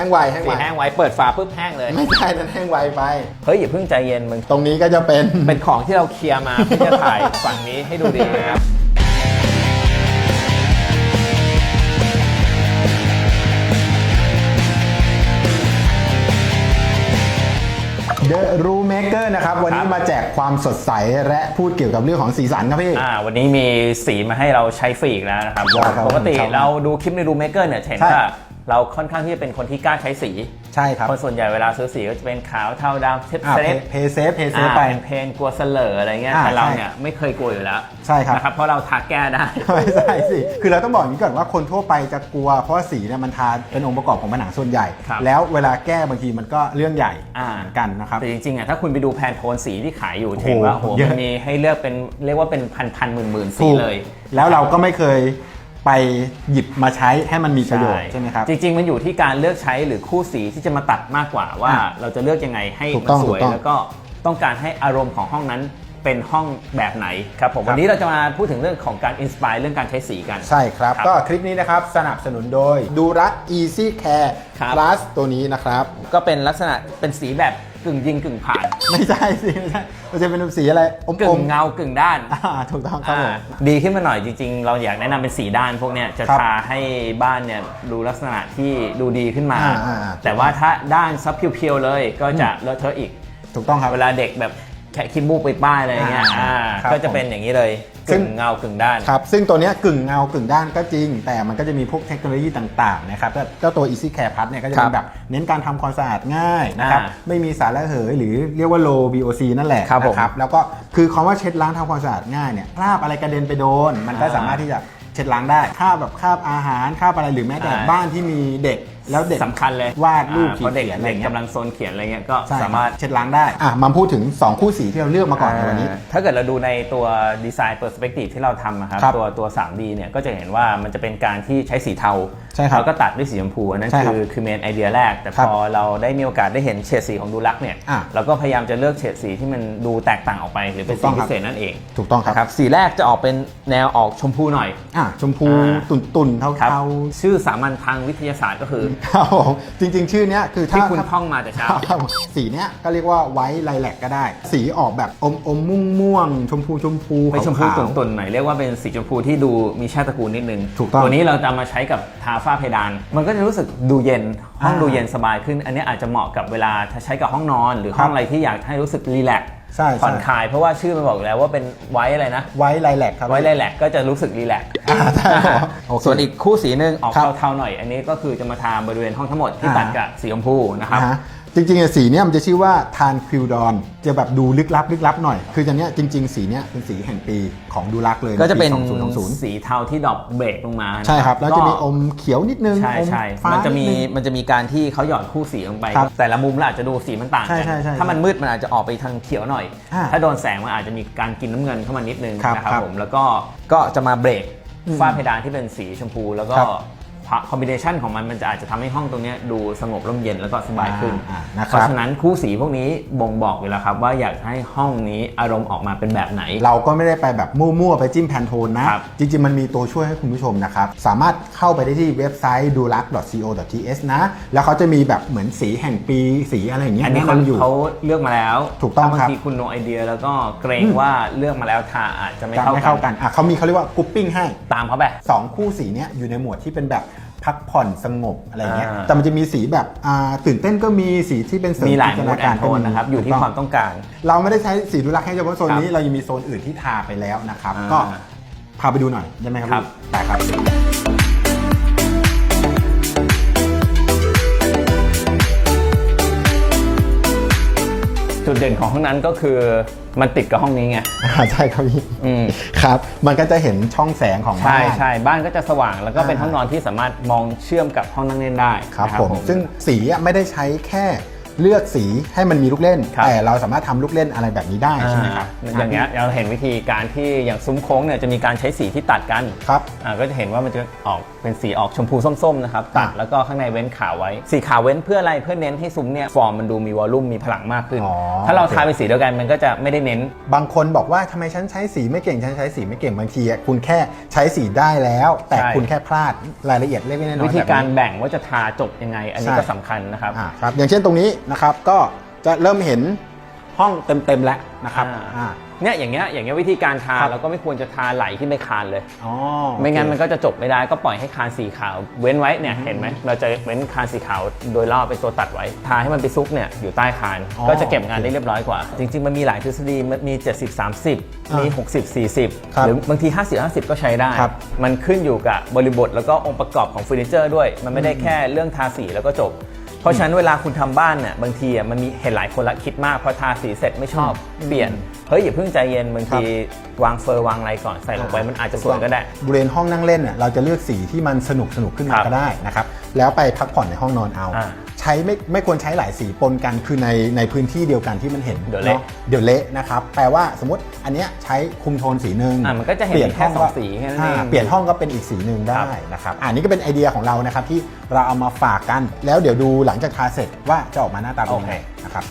แห้งไวแห้งสีไวแห้งไว้เปิดฝาปุ๊บแห้งเลย ไม่ใช่นั่นแห้งไวไป เฮ้ยอย่าเพิ่งใจเย็นมึง ตรงนี้ก็จะเป็น เป็นของที่เราเคลียร์มา เพื่อจะถ่ายฝั่งนี้ให้ดูดีนะครับ The Room Maker นะครับ วันนี้ครับ มาแจกความสดใสและพูดเกี่ยวกับเรื่องของสีสันครับพี่ อ่าวันนี้มีสีมาให้เราใช้ฟรีอีกแล้วนะครับได้ครับปกติครับเราดูคลิปในรูเมเกอร์เนี่ยจะเห็นใช่ว่า เราค่อนข้างที่จะเป็นคนที่กล้าใช้สี ใช่ครับคนส่วนใหญ่เวลาซื้อสีก็จะเป็นขาวเทาดำเทปอ่าเซฟเพย์เซฟเพย์เซฟอ่าไปเป็นเพนกลัวเสลออะไรเงี้ยอ่าแต่เราใช่เนี่ยไม่เคยกลัวอยู่แล้วใช่ครับนะครับเพราะเราทาแก้ได้ไม่ใช่สิคือเราต้องบอกอย่างนี้ก่อนว่าคนทั่วไปจะกลัวเพราะว่าสีเนี่ยมันทาเป็นองค์ประกอบของผนังส่วนใหญ่ครับแล้วเวลาแก้บางทีมันก็เรื่องใหญ่อ่าเหมือนกันนะครับแต่จริงๆอะถ้าคุณไปดูแพนโทนสีที่ขายอยู่โอ้โหจะเห็นว่าโอ้โหเยอะมันมีให้เลือกเป็นเรียกว่าเป็นพันพันหมื่นหมื่นๆสีถูกเลย แล้วเราก็ไม่เคย ไปหยิบมาใช้ให้มันมีประโยชน์ใช่ไหมครับ จริง ๆ มันอยู่ที่การเลือกใช้หรือคู่สีที่จะมาตัดมากกว่าว่าอะเราจะเลือกยังไงให้ถูกมันต้องสวย ถูกต้อง แล้วก็ต้องการให้อารมณ์ของห้องนั้นเป็นห้องแบบไหนครับผมครับวันนี้เราจะมาพูดถึงเรื่องของการอินสปายเรื่องการใช้สีกัน ใช่ครับ ครับก็คลิปนี้นะครับสนับสนุนโดยดูรัก Easy Care ครับ Plus ตัวนี้นะครับ ก็เป็นลักษณะเป็นสีแบบ กึ่งยิงกึ่งผ่าน ไม่ใช่สิไม่ใช่มันจะเป็นสีอะไรอมกึ่ๆงเงากึ่งด้านอ่าถูกต้องครับผม อ่าดีขึ้นมาหน่อยจริง ๆ เราอยากแนะนำเป็นสีด้านพวกเนี้ยจะครับทาให้บ้านเนี่ยดูลักษณะที่ดูดีขึ้นมา อ่าอ่าอ่าแต่ว่าถ้าด้านซับเพียวๆเลยก็จะเลอะเทอะอีก ถูกต้องครับ เวลาเด็กแบบ แค่ขี้มูกไปป้ายอะไรอย่างเงี้ยอ่าอ่าครับก็จะเป็นอย่างนี้เลยซึ่กึ่ง งเงากึ่งด้าน ครับซึ่งตัวเนี้ยกึ่งเงากึ่งด้านก็จริง แต่มันก็จะมีพวกเทคโนโลยีต่าง ๆ นะครับแต่เจ้าตัว Easy Care Plus เนี่ยก็จะครัเป็บนแบบเน้นการทำความสะอาดง่ายนะครับอ่าไม่มีสารระเหยหรือเรียกว่า low VOC นั่นแหละครับผมนะแล้วก็คือคำว่าเช็ดล้างทำความสะอาดง่ายเนี่ยคราบอะไรกระเด็นไปโดน มันก็อ่าสามารถที่จะเช็ดล้างได้คราบแบบคราบอาหารคราบอะไรหรือแม้แต่อ่าบ้านที่มีเด็ก แล้วเด็กสำคัญเลยวาดรูปอ่เพราะเด็กเขียนอะไรเด็กเงี้ยกำลังโซนเขียนอะไรเงี้ยก็ใช่สามารถ เช็ดล้างได้อะมาพูดถึง 2 คู่สีที่เราเลือกมาก่อนในวันนี้ อ่าถ้าเกิดเราดูในตัวดีไซน์เปอร์สเปกทีฟที่เราทำนะครับครับตัวตัว 3D เนี่ยก็จะเห็นว่ามันจะเป็นการที่ใช้สีเทาใช่ครับแล้วก็ตัดด้วยสีชมพูอันนั้นใช่ครัคืบอคือเมนไอเดียแรก แต่ครัพบอเราได้มีโอกาสได้เห็นเฉดสีของดูลักเนี่ยอะเราก็พยายามจะเลือกเฉดสีที่มันดูแตกต่างออกไป หรือเป็นถูกต้สีองครัพิบ เศษนั่นเองถูกต้องครับนะครับสีแรกจะออกเป็นแนวออกชมพูหน่อย อะชมพูอ่า ตุ่นตุ่นๆเทาครับเทาชื่อสามัญทางวิทยาศาสตร์ก็คือครับผมจริงๆ ชื่อเนี้ยคือถ้าที่คุณถ้าท่องมาแต่เช้า ครับสีเนี้ยก็เรียกว่าไวท์ไลแลกก็ได้ สีออกแบบอมอมม่วงม่วงๆชมพูชมพูไม่ชมพูขาวๆ ตุ่นๆหน่อยเรียกว่าเป็นสีชมพูที่ดูมีชาติตระกูลนิดนึงถูกต้องตัวนี้เราจะมาใช้กับทาฝ้าเพดาน มันก็จะรู้สึกดูเย็นห้องอ่าดูเย็นสบายขึ้น อันนี้อาจจะเหมาะกับเวลาถ้าใช้กับห้องนอน หรือครับห้องอะไรที่อยากให้รู้สึกรีแลกซ์ ใช่ใช่ผ่อนคลายเพราะว่าชื่อมันบอกอยู่แล้วว่าเป็นไว้อะไรนะไวท์ไลแลกครับไว้รีแลกซ์ก็จะรู้สึกรีแลกซ์อ่าใช่ครับโอเคส่วนอีกคู่สีหนึ่งออกครับเทาๆหน่อย อันนี้ก็คือจะมาทาบริเวณห้องทั้งหมดที่อ่าตัดกับสีชมพูนะครับนะฮะ จริงๆอะสีเนี้ยมันจะชื่อว่าทานคิวดอนจะแบบดูลึกลับลึกลับหน่อย คือจะเนี้ยจริง ๆ สีเนี้ยเป็นสีแห่งปีของดูรักเลยก็จะเป็นปี2020สีเทาที่ดรอปเบรกลงมานะใช่ครับ แล้วจะมีก็อมเขียวนิดนึงใช่อมใช่ฟ้ามันจะมีดงมันจะมีการที่เขาหยอดคู่สีลงไปครับแต่ละมุมเราอาจจะดูสีมันต่างใช่กัใช่ใช่ถ้ามันมืดมันอาจจะออกไปทางเขียวหน่อยอ่าถ้าโดนแสงมันอาจจะมีการกินน้ำเงินเข้ามานิดนึงครับนะครับครับผมแล้วก็ก็จะมาเบรกอืมฝ้าเพดานที่เป็นสีชมพูแล้วก็ ครับคอมบิเนชันของมันมันจะอาจจะทำให้ห้องตรงเนี้ยดูสงบร่มเย็นแล้วก็สบายขึ้นอ่านะคเพรับราะฉะนั้นคู่สีพวกนี้บ่งบอกอยู่แล้วครับว่าอยากให้ห้องนี้อารมณ์ออกมาเป็นแบบไหน เราก็ไม่ได้ไปแบบมั่วๆไปจิ้มแพนโทนนะครับจริงๆ มันมีตัวช่วยให้คุณผู้ชมนะครับ สามารถเข้าไปได้ที่เว็บไซต์ dulac.co.th นะ แล้วเขาจะมีแบบเหมือนสีแห่งปีสีอะไรอย่างเงี้ยอันนี้แนะเขานำอยู่เขาเลือกมาแล้วถูกต้องถ้าบางครับทีคุณโนไอเดีย แล้วก็เกรงอืมว่าเลือกมาแล้วทาอาจจะไม่จะเข้าไม่กัเข้านกันอะเขามีเขาเรียกว่ากรุ๊ปปิ้งให้ตามเขาไปสองคู่สีเนี้ยอยู่ในหมวดที่เป็นแบบ พักผ่อนสงบอะไรเงี้ย อ่า แต่มันจะมีสีแบบอ่าตื่นเต้นก็มีสีที่เป็นเสริมมีหลายจินมูตดนาแอการนโทก็นนะครับ อยู่ที่ความต้องการ เราไม่ได้ใช้สีดูรักแค่เฉพาะโซนนี้ครับเรายังมีโซนอื่นที่ทาไปแล้วนะครับ อ่าก็พาไปดูหน่อยได้ไหมครับครับ พี่ได้ครับ จุดเด่นของห้องนั้นก็คือมันติดกับห้องนี้ไง อ่าใช่ครับพี่อืม ครับ มันก็จะเห็นช่องแสงของบ้าใช่น ใช่บ้านก็จะสว่างแล้วก็เป็นอ่าห้องนอนที่สามารถมองเชื่อมกับห้องนั่งเล่นได้ครับนะผมซึ่งสีอะไม่ได้ใช้แค่ เลือกสีให้มันมีลูกเล่น ครับ แต่เราสามารถทำลูกเล่นอะไรแบบนี้ได้ใช่ไหมครับอ่าอย่างเงี้ยเราเห็นวิธีการที่อย่างซุ้มโค้งเนี่ยจะมีการใช้สีที่ตัดกันครับ อ่าก็จะเห็นว่ามันจะออกเป็นสีออกชมพูส้มๆนะครับตัดอ่าแล้วก็ข้างในเว้นขาวไว้ สีขาวเว้นเพื่ออะไรเพื่อเน้นให้ซุ้มเนี่ยฟอร์มมันดูมีวอลลุ่มมีพลังมากขึ้น อ๋อถ้าเราทาเป็นสีเดียวกันมันก็จะไม่ได้เน้น บางคนบอกว่าทำไมฉันใช้สีไม่เก่งฉันใช้สีไม่เก่งบางทีอะคุณแค่ใช้สีได้แล้ว แต่ใช่ คุณแค่พลาดรายละเอียดเล็กๆน้อยๆวิธีการแบบนี้ แบ่งว่าจะทาจบยังไง อันนี้ใช่ ก็สำคัญนะครับ อ่าครับอย่างเช่นตรงนี้นะครับ ก็จะเริ่มเห็นห้องเต็มๆแล้วนะครับอ่า อ่า เนี่ยอย่างเงี้ยอย่างเงี้ยวิธีการทาครับ เราก็ไม่ควรจะทาไหลขึ้นไปคานเลย อ๋อไม่งั้นโอเคมันก็จะจบไม่ได้ก็ปล่อยให้คานสีขาว เว้นไว้เนี่ยเห็นไหมเราจะเว้นคานสีขาวโดยรอบเป็นตัวตัดไว้ทาให้มันไปซุกเนี่ยอยู่ใต้คานอ๋อก็จะเก็บงานได้เรียบร้อยกว่า จริง ๆ มันมีหลายทฤษฎีมันมี 70 30 มี 60 40 ครับหรือบางที 50 50 ก็ใช้ได้ ครับมันขึ้นอยู่กับบริบทแล้วก็องค์ประกอบของเฟอร์นิเจอร์ด้วย มันไม่ได้แค่เรื่องทาสีแล้วก็จบ เพราะฉะนั้นเวลาคุณทำบ้านเนี่ยบางทีอะมันมีเห็นหลายคนละคิดมากพอทาสีเสร็จไม่ชอบอืมเปลี่ยนเฮ้ยอย่าเพิ่งใจเย็นบางทีวางเฟอร์วางอะไรก่อนใส่ลงไปมันอาจจะสวยก็ได้บริเวณห้องนั่งเล่นเนี่ยเราจะเลือกสีที่มันสนุกสนุกขึ้นมาครับก็ได้นะครับแล้วไปพักผ่อนในห้องนอนเอาอ่า ใช้ไม่ไม่ควรใช้หลายสีปนกันคือในในพื้นที่เดียวกันที่มันเห็นเดี๋ยวเละนาะเดี๋ยวเละนะครับแปลว่าสมมติอันเนี้ยใช้คุมโทนสีหนึ่งอะมันก็จะเห็นปลี่ยนแค่ห้สองก็สีแค่นั้นเองาเปลี่ยนห้องก็เป็นอีกสีหนึ่งได้ครับนะครับอันนี้ก็เป็นไอเดียของเรานะครับที่เราเอามาฝากกัน แล้วเดี๋ยวดูหลังจากทาเสร็จว่าจะออกมาหน้าตาเป็นยังไงนะครับ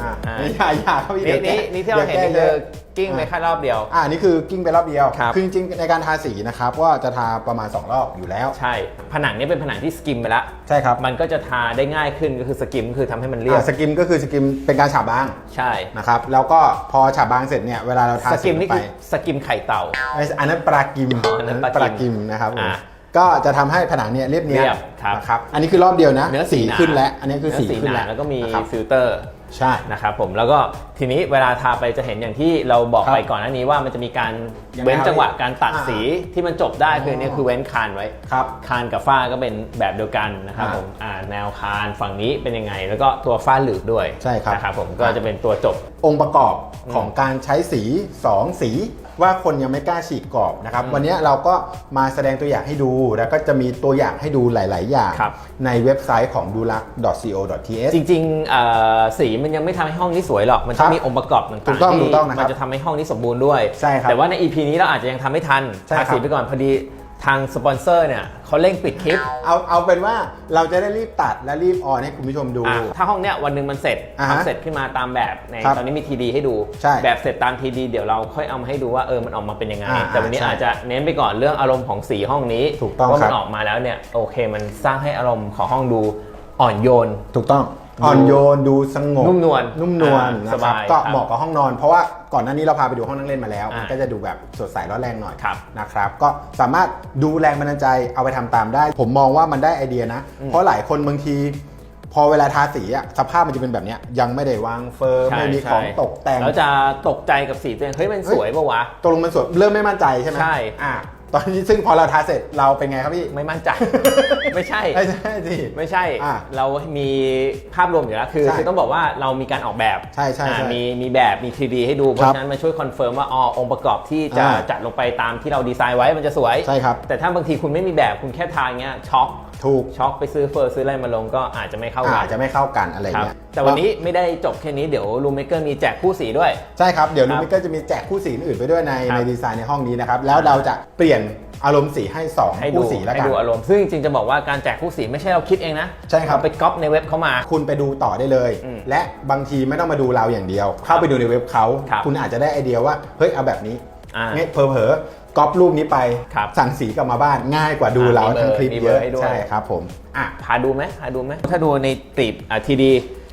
อ่าอ่าอย่าอย่าเข้าไปนี่ดี๋ยวแก้นี่นี่ที่เราเห็นดี๋นี่ยวคือแกิ้งไปแค่รอบเดียว อ่านี่คือกิ้งไปรอบเดียวครับอจริงๆในการทาสีนะครับว่าจะทาประมาณ 2 รอบอยู่แล้ว ใช่ ผนังนี้เป็นผนังที่สกิมไปแล้วใช่ครับ มันก็จะทาได้ง่ายขึ้นก็คือสกิมคือทำให้มันเรียบ อ่าสกิมก็คือสกิมเป็นการฉาบบางใช่ นะครับแล้วก็พอฉาบบางเสร็จเนี่ยเวลาเราทาสสีกิมลนี่งไปคือสกิมไข่เต่า ไอ้อันนั้นปลากิมอ๋ออันนั้นปลากิมมนะครับผม อ่า ก็จะทำให้ผนังเนี่ยเรียบเนียนเรียบครับนะครับอันนี้คือรอบเดียวนะเนื้อสีหนาขึ้นแล้วอันนี้คือเนื้สีอสีขึ้หนนาแล้วแล้วก็มีนะครับฟิลเตอร์ใช่นะครับผมแล้วก็ทีนี้เวลาทาไปจะเห็นอย่างที่เราบอกครับไปก่อนหน้านี้ว่ามันจะมีการยังไงเว้นครับจังหวะการตัดอ่าสีที่มันจบได้คืออเนี่ยคือเว้นคานไว้ครับคานกับฝ้าก็เป็นแบบเดียวกันนะครับอ่าผมอ่าแนวคานฝั่งนี้เป็นยังไง แล้วก็ตัวฝ้าหลืบด้วยใช่ครับนะครับผมก็จะเป็นตัวจบองค์ประกอบของการใช้สี 2 สี ว่าคนยังไม่กล้าฉีกกรอบนะครับอืมวันนี้เราก็มาแสดงตัวอย่างให้ดู แล้วก็จะมีตัวอย่างให้ดูหลาย ๆ อย่างครับในเว็บไซต์ของ dulac.co.th จริงๆเอ่อสีมันยังไม่ทำให้ห้องนี้สวยหรอกมันครัจะบมีองค์ประกอบต่างๆถูกต้องที่ถูกต้องนะครับมันจะทำให้ห้องนี้สมบูรณ์ด้วยใช่ครับแต่ว่าใน EP นี้เราอาจจะยังทำไม่ทันใช่ครัทาบสีไปก่อนพอดี ทางสปอนเซอร์เนี่ยเขาเร่งปิดคลิปเอาเอาเป็นว่าเราจะได้รีบตัดและรีบออนให้คุณผู้ชมดู อะถ้าห้องเนี้ยวันหนึ่งมันเสร็จอ่าฮะทำเสร็จขึ้นมาตามแบบในครับตอนนี้มีทีดีให้ดู ใช่แบบเสร็จตามทีดีเดี๋ยวเราค่อยเอามาให้ดูว่าเออมันออกมาเป็นยังไง อ่าแต่วันนี้ใช่อาจจะเน้นไปก่อนเรื่องอารมณ์ของสีห้องนี้ถูกต้องว่าครัมับนออกมาแล้วเนี่ยโอเคมันสร้างให้อารมณ์ของห้องดูอ่อนโยน ถูกต้อง อ่อนโยนดูสงบนุ่มนวลนุ่มนวลอ่านะสครับายก็ครับเหมาะกับห้องนอน เพราะว่าก่อนหน้านี้เราพาไปดูห้องนั่งเล่นมาแล้ว อ่ามัมันก็จะดูแบบสดใสร้อนแรงหน่อยครับนะครับ ก็สามารถดูแรงบันดาลใจเอาไปทำตามได้ ผมมองว่ามันได้ไอเดียนะเพราะหลายคนบางที พอเวลาทาสีอะสภาพมันจะเป็นแบบเนี้ยยังไม่ได้วางเฟอร์ใช่ไม่มีใช่ของตกแต่ง แล้วจะตกใจกับสีตัวเองเฮ้ยมันสวยปะวะ ตกลงมันสวยเริ่มไม่มั่นใจใช่ไหมใช่ อะ ตอนนี้ซึ่งพอเราทาเสร็จเราเป็นไงครับพี่ ไม่มั่นใจ ไม่ใช่ ไม่ใช่สิ ไม่ใช่ อะเรามีภาพรวมอยู่แล้วคือใช่คือต้องบอกว่าเรามีการออกแบบใช่ใช่อ่าใช่มีมีแบบมี 3D ให้ดู เพคราะรับฉะนั้นมันช่วยคอนเฟิร์มว่าอ๋อองค์ประกอบที่จะอ่าจัดลงไปตามที่เราดีไซน์ไว้มันจะสวย ใช่ครับ แต่ถ้าบางทีคุณไม่มีแบบคุณแค่ทาอย่างเงี้ยช็อกถูกช็อกไปซื้อเฟอร์ซื้ออะไรมาลงก็อาจจะไม่เข้ากัอาจจะไม่เข้ากันอะไรครับเงี้ยแต่วันนี้ไม่ได้จบแค่นี้เดี๋ยวรูมเมเกอร์มีแจกคู่สีด้วย ใช่ครับ เดี๋ยวครัลูบมิกก็จะมีแจกคู่สีอื่นไปด้วยในครับ ในดีไซน์ในห้องนี้นะครับ แล้วเราจะเปลี่ยนอารมณ์สีให้ให้2ดูคู่สีแล้วให้กัน ดูอารมณ์ ซึ่งจริงๆจะบอกว่าการแจกคู่สีไม่ใช่เราคิดเองนะใช่ครับ เาไปก๊อปในเว็บเขามา คุณไปดูต่อได้เลย อืมและบางทีไม่ต้องมาดูเราอย่างเดียว เข้าไปดูในเว็บเขาครับคุณอาจจะได้ไอเดียว่าเฮ้ยเอาแบบนี้อ่างี้เผลอๆก๊อปรูปนี้ไป ครับสั่งสีกลับมาบ้านง่ายกว่าดูอ่าเรามีเบอร์ทั้งคลิปมีเยเบอร์อะให้ด้วย ใช่ครับผมอะ พาดูไหมพาดูไหมถ้าดูในตีบอะทีดี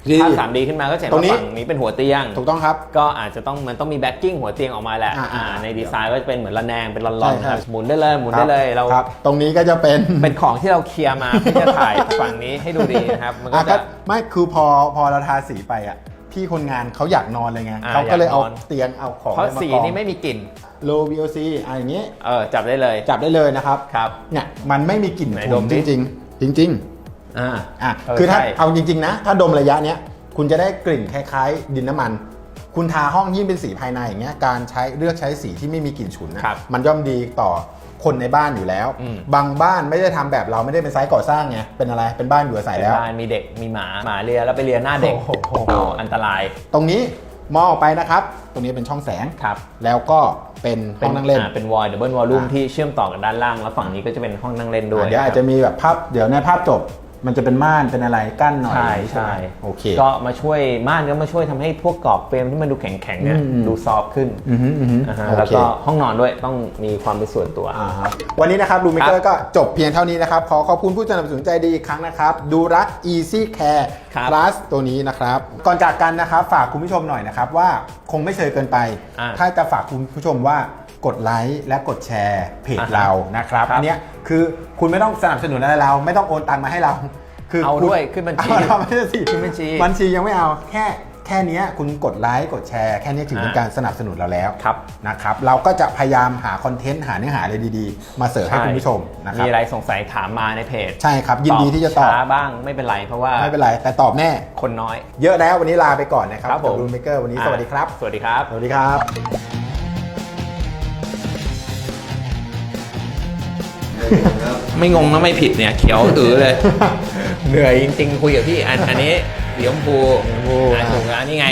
ดีภาพสามดีขึ้นมาก็จะเห็นตรงว่านี้ ฝั่งนี้เป็นหัวเตียง ถูกต้องครับ ก็อาจจะต้องมันต้องมีแบ็กกิ้งหัวเตียงออกมาแหละอ่าอ่าอ่าในดีไซน์ก็จะเป็นเหมือนระแนงเป็นลอนใช่ๆใช่นะครับ หมุนได้เลยหมุนได้เลยเรา ครับ ตรงนี้ก็จะเป็น เป็นของที่เราเคลียร์มาเพื่อจะถ่ายฝั่งนี้ให้ดูดีนะครับ มันก็อะจะก็ไม่คือพอพอเราทาสีไปอะพี่คนงานเขาอยากนอนเลยไงอ่าเขาก็เลยอยากเอานอน เตียงเอาของเพราะอะไรมาสีกองนี้ไม่มีกลิ่น low VOC อะไรอย่างนี้ เออ จับได้เลยจับได้เลยนะครับ ครับ เนี่ยมันไม่มีกลิ่นไหนฉุดนมจดิริงๆ จริง อ่าๆอะเออคือถ้าใช่ เอาจริง ๆ นะ ถ้าดมระยะเนี้ยคุณจะได้กลิ่นคล้ายๆ ดินน้ำมัน คุณทาห้องยิ่งเป็นสีภายในอย่างเงี้ยการใช้เลือกใช้สีที่ไม่มีกลิ่นฉุนนะครับมันย่อมดีต่อคนในบ้านอยู่แล้ว อืม บางบ้านไม่ได้ทำแบบเราไม่ได้เป็นไซต์ก่อสร้างไงเป็นอะไรเป็นบ้านอยู่อาศัยเป็นแล้ว บ้านมีเด็กมีหมาหมาเลียแล้วไปเลียหน้าเด็กโอ้โหโอ้อันตรายตรงนี้มองออกไปนะครับ ตรงนี้เป็นช่องแสง ครับแล้วก็เป็นห้องนั่งเล่นาเป็นวอลดับเบิลวอลลุ่มอ่า ที่เชื่อมต่อกันด้านล่าง แล้วฝั่งนี้ก็จะเป็นห้องนั่งเล่นด้วย เดี๋ยวอาจจะมีแบบภาพเดี๋ยวในภาพจบ มันจะเป็นม่านเป็นอะไรกั้นหน่อยใช่ใช่โอเคก็มาช่วยม่านก็มาช่วยทำให้พวกกรอบเฟรมที่มันดูแข็งๆเนี่ยอืมดูซอฟต์ขึ้นอือฮึอือฮึนะฮะโอเคแล้วก็ห้องนอนด้วยต้องมีความเป็นส่วนตัวอ่าฮะวันนี้นะครับดูมิเกอร์ก็จบเพียงเท่านี้นะครับ ขอขอบคุณผู้สนับสนุนใจดีอีกครั้งนะครับ ดูรัก Easy Care ครับ Plus ตัวนี้นะครับ ก่อนจากกันนะครับ ฝากคุณผู้ชมหน่อยนะครับว่าคงไม่เชยเกินไปอ่าถ้าจะฝากคุณผู้ชมว่า กดไลค์และกดแชร์เพจอ่าฮะเรานะครับครับอันเนี้ยคือคุณไม่ต้องสนับสนุนอะไรเรา ไม่ต้องโอนตังค์มาให้เรา คือเอาคุณด้วยขึ้นบัญชีเอาไม่ใช่สิขึ้นบัญชีบัญชียังไม่เอาแค่แค่เนี้ยคุณกดไลค์กดแชร์แค่เนี้ยถือเป็นอ่าการสนับสนุนเราแล้วครับนะครับ เราก็จะพยายามหาคอนเทนต์หาเนื้อหาอะไรดีๆ มาเสิร์ฟให้คุณผู้ชมนะครับมีอะไรสงสัยถามมาในเพจ ใช่ครับ ยินดีที่จะตอบช้าบ้างไม่เป็นไรเพราะว่าไม่เป็นไรแต่ตอบแน่คนน้อย เยอะแล้ววันนี้ลาไปก่อนนะครับครับผมรูมเมเกอร์วันนี้สวัสดีครับ สวัสดีครับสวัสดีครับ ไม่งงนะไม่ผิดเนี่ยเขียวอือเลย เหนื่อยจริงๆคุยกับพี่อันอันนี้สีชมพูสีชมพู อะถูกแล้วนี่ไง